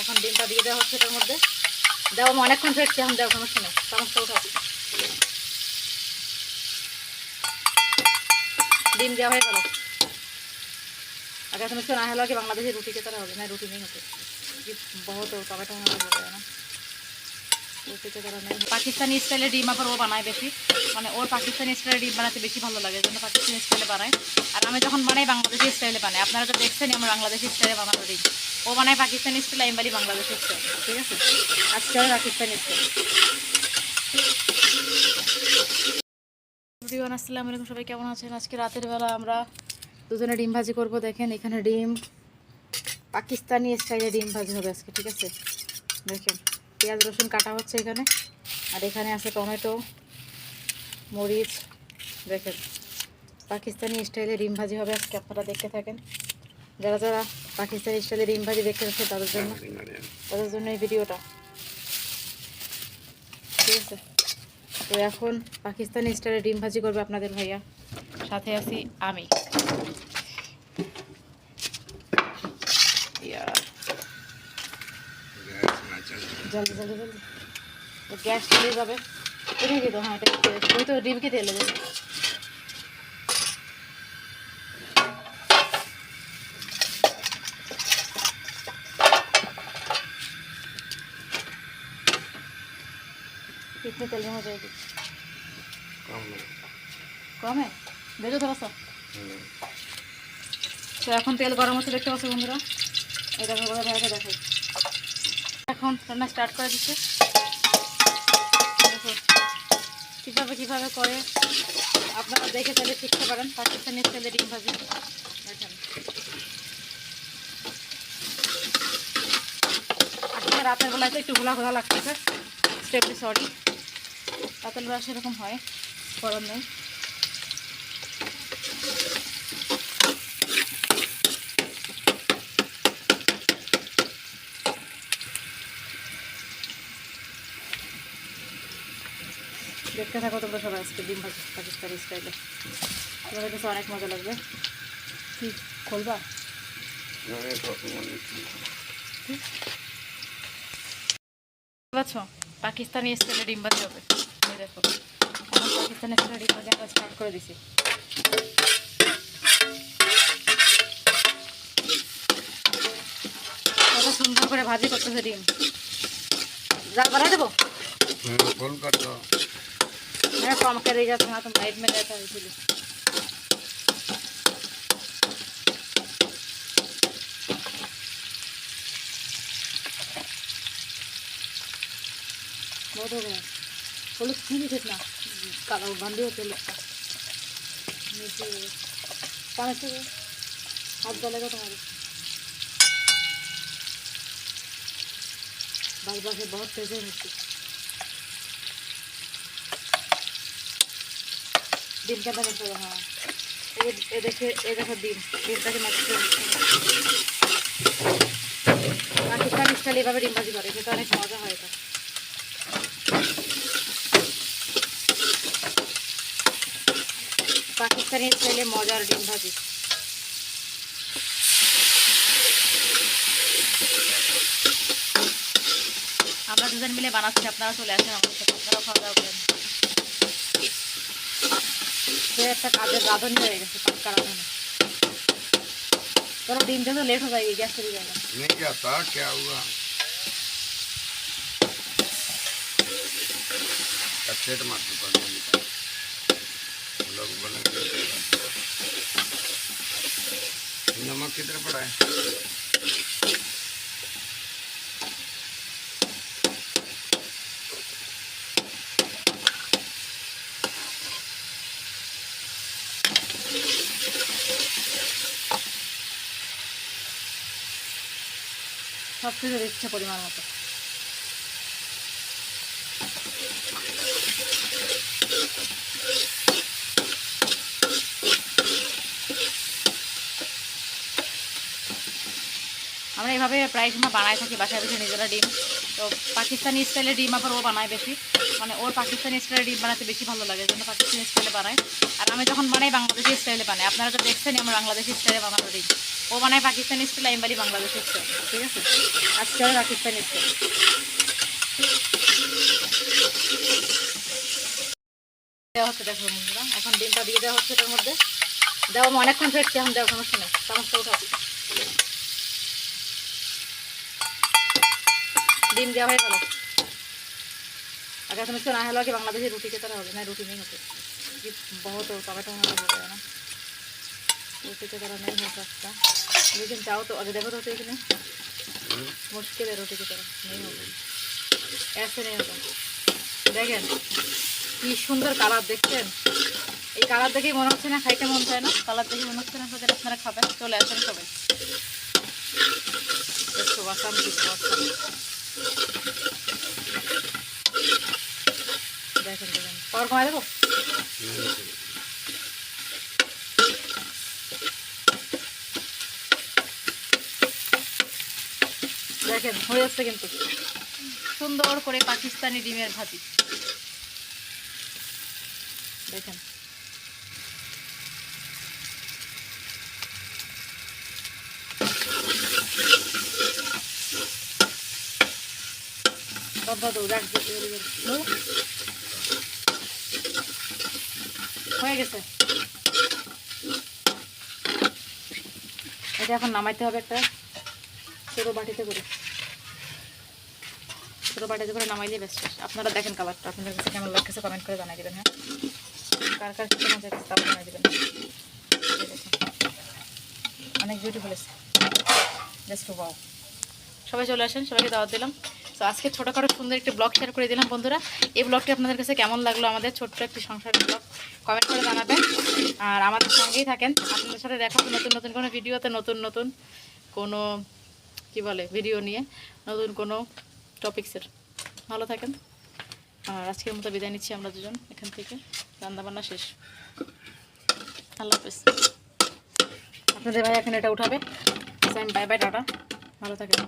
এখন ডিমটা দিয়ে দেওয়া হচ্ছে এটার মধ্যে। দেওয়া অনেকক্ষণ ফেটছি এখন দেওয়া উঠা ডিম দেওয়া হয়ে গেল। না, হলো কি বাংলাদেশে রুটি খেতে হবে, না রুটি নেই হতে। বহুত পাকিস্তানি স্টাইলে ডিম আবার ও বানায় বেশি। মানে ওর পাকিস্তানি স্টাইলে ডিম বানাতে বেশি ভালো লাগে জন্য পাকিস্তানি স্টাইলে বানায়। আর আমি যখন বানাই, বাংলাদেশি স্টাইলে বানাই। আপনারা তো দেখছেন আমার বাংলাদেশি স্টাইলে বানানো ডিম। ও বানায় পাকিস্তানি স্টাইল আমি বাড়ি বাংলাদেশি স্টাইল ঠিক আছে? আজকে পাকিস্তানি স্টাইল ভিডিও আসসালামু আলাইকুম, সবাই কেমন আছেন? আজকে রাতের বেলা আমরা দুজনে ডিম ভাজি করব, দেখেন এখানে ডিম, পাকিস্তানি স্টাইলে ডিম ভাজি হবে আজকে, ঠিক আছে? দেখেন, পেঁয়াজ, রসুন কাটা হচ্ছে এখানে, আর এখানে আছে টমেটো, মরিচ, দেখেন, পাকিস্তানি স্টাইলে ডিম ভাজি হবে আজকে, আপনারা দেখতে থাকেন। যারা যারা পাকিস্তানি স্টাইলে ডিম ভাজি দেখতে পাচ্ছে তাদের জন্য। তাদের জন্য এই ভিডিওটা। ঠিক আছে? তো এখন পাকিস্তানি স্টাইলে ডিম ভাজি করবে আপনাদের ভাইয়া। সাথে আছি আমি। জলদি জলদি জলদি। গ্যাস চলে যাবে। কি তো হ্যাঁ এটা তুমি তো ডিম কি তেলে দেবে। कितने तेल में हो जाएगी কম है भेजो थोड़ा सा তো এখন তেল গরম হচ্ছে দেখতে পাচ্ছি বন্ধুরা এটা করে ভাইকে দেখাই এখন রান্না স্টার্ট করে দিচ্ছে দেখো কীভাবে কীভাবে করে আপনারা দেখে তাহলে শিখতে পারেন পাকিস্তানি স্টাইলে ডিম ভাজি দেখেন আসলে রাতের বেলায় তো একটু ঘোলা ঘোলা লাগতেছে স্টেপলি সরি রাতের বেলা সেরকম হয় গরম নেই। দেখতে থাকো তোমরা সবাই আজকে ডিম ভাজি পাকিস্তানি স্টাইলে তোমাদের কাছে অনেক মজা লাগবে। কি খুলবা? পাকিস্তানি স্টাইলে ডিম ভাজি হবে। দেখো এখন পাকিস্তানি স্টাইলে ডিম ভাজি আমরা স্টার্ট করে দিছি কত সুন্দর করে ভাজি করতেছে ডিম জাল বাড়াই দেবো फोन कर दो मैं कम कर रही जाता तुम लाइट में रहता है इसलिए बहुत हो गया पुलिस नहीं कितना काला बंदी होते लोग का नीचे पानी से हाथ जलेगा तुम्हारे बार बार से बहुत तेज है मिट्टी ডিমটা দেখে চলো হ্যাঁ এই যে- এ দেখে এ দেখো ডিম ডিমটাকে মাছ পাকিস্তান স্টাইল এভাবে ডিম ভাজি করে সেটা অনেক মজা হয় এটা পাকিস্তানি স্টাইলে মজার ডিম ভাজি আমরা দুজন মিলে বানাচ্ছি আপনারা চলে আসেন আমাদের সাথে আপনারা খাওয়া দাওয়া করেন সে একটা কাজের রাঁধুনি হয়ে গেছে পাক্কা রাঁধুনি ধরো ডিম যেন লেট হয়ে যায় গ্যাস চলে যায় না नहीं जाता क्या हुआ अच्छे टमाटर पड़ गए लोग बोलेंगे नमक किधर पड़ा है সব কিছু দিচ্ছে পরিমাণ মতো এভাবে প্রায় সময় বানাই থাকি, বাসায় বসে নিজেরা ডিম। তো পাকিস্তানি স্টাইলে ডিম আবার ও বানায় বেশি। মানে ওর পাকিস্তানি স্টাইলে ডিম বানাতে বেশি ভালো লাগে জন্য পাকিস্তানি স্টাইলে বানায়। আর আমি যখন বানাই, বাংলাদেশি স্টাইলে বানাই আপনারা তো দেখছেন আমার বাংলাদেশি স্টাইলে বানানো ডিম। ও বানায় মানে পাকিস্তানি স্টাইল আমি বাড়ি বাংলাদেশের স্টাইল ঠিক আছে? আজকে পাকিস্তানি স্টাইল দেওয়া হচ্ছে, দেখো বন্ধুরা। এখন ডিমটা দিয়ে দেওয়া হচ্ছে এটার মধ্যে। দেওয়া অনেকক্ষণ ফেটছি, এখন দেওয়া সমস্যা নেই। চামচটা উঠাও ডিম দেওয়া হয়ে গেল अगर तुम इसको ना हलवा के बांग्लादेशी रोटी की तरह हो गया नहीं रोटी नहीं होती ये बहुत टमाटो वमाटो हो गया ना रोटी की तरह नहीं हो सकता लेकिन चाहो तो अगर देखो रोटी की नहीं হুম? मुश्किल है रोटी की तरह नहीं होगा ऐसे नहीं होगा দেখেন কি সুন্দর কালার দেখছেন এই কালার দেখেই মনে হচ্ছে না খাইতে মন চায় না কালার দেখে মনে হচ্ছে না সবাই আপনারা খাবেন চলে আসেন সবাই দেখো বাসাম কি বাসাম দেখেন দেখেন। পাওয়ার কমায় দেবো? দেখেন, হয়ে যাচ্ছে কিন্তু। সুন্দর করে পাকিস্তানি ডিমের ভাজি। দেখেন। এখন নামাইতে হবে একটা ছোটো বাটিতে করে। ছোটো বাটিতে করে নামাইলে বেশ আপনারা দেখেন কালারটা। আপনাদের কাছে কেমন লাগছে কমেন্ট করে জানাই দেবেন হ্যাঁ? কার কার তা জানাই দেবেন। অনেক বিউটিফুল এসে জাস্ট বাও সবাই চলে আসেন, সবাইকে দাওয়াত দিলাম। আজকে ছোটোখাটো সুন্দর একটি ব্লগ শেয়ার করে দিলাম বন্ধুরা। এই ব্লগটি আপনাদের কাছে কেমন লাগল, আমাদের ছোট্ট একটি সংসারের ব্লগ কমেন্ট করে জানাবেন। আর আমাদের সঙ্গেই থাকেন। আপনাদের সাথে দেখা নতুন নতুন কোনো ভিডিওতে, নতুন নতুন কোনো, কি বলে ভিডিও নিয়ে, নতুন কোনো টপিক্সের ভালো থাকেন। আর আজকের মতো বিদায় নিচ্ছি আমরা দুজন এখান থেকে। রান্নাবান্না শেষ। আল্লাহ হাফেজ। আপনাদের ভাই এখন এটা উঠাবে। Bye bye tata. ভালো থাকেন।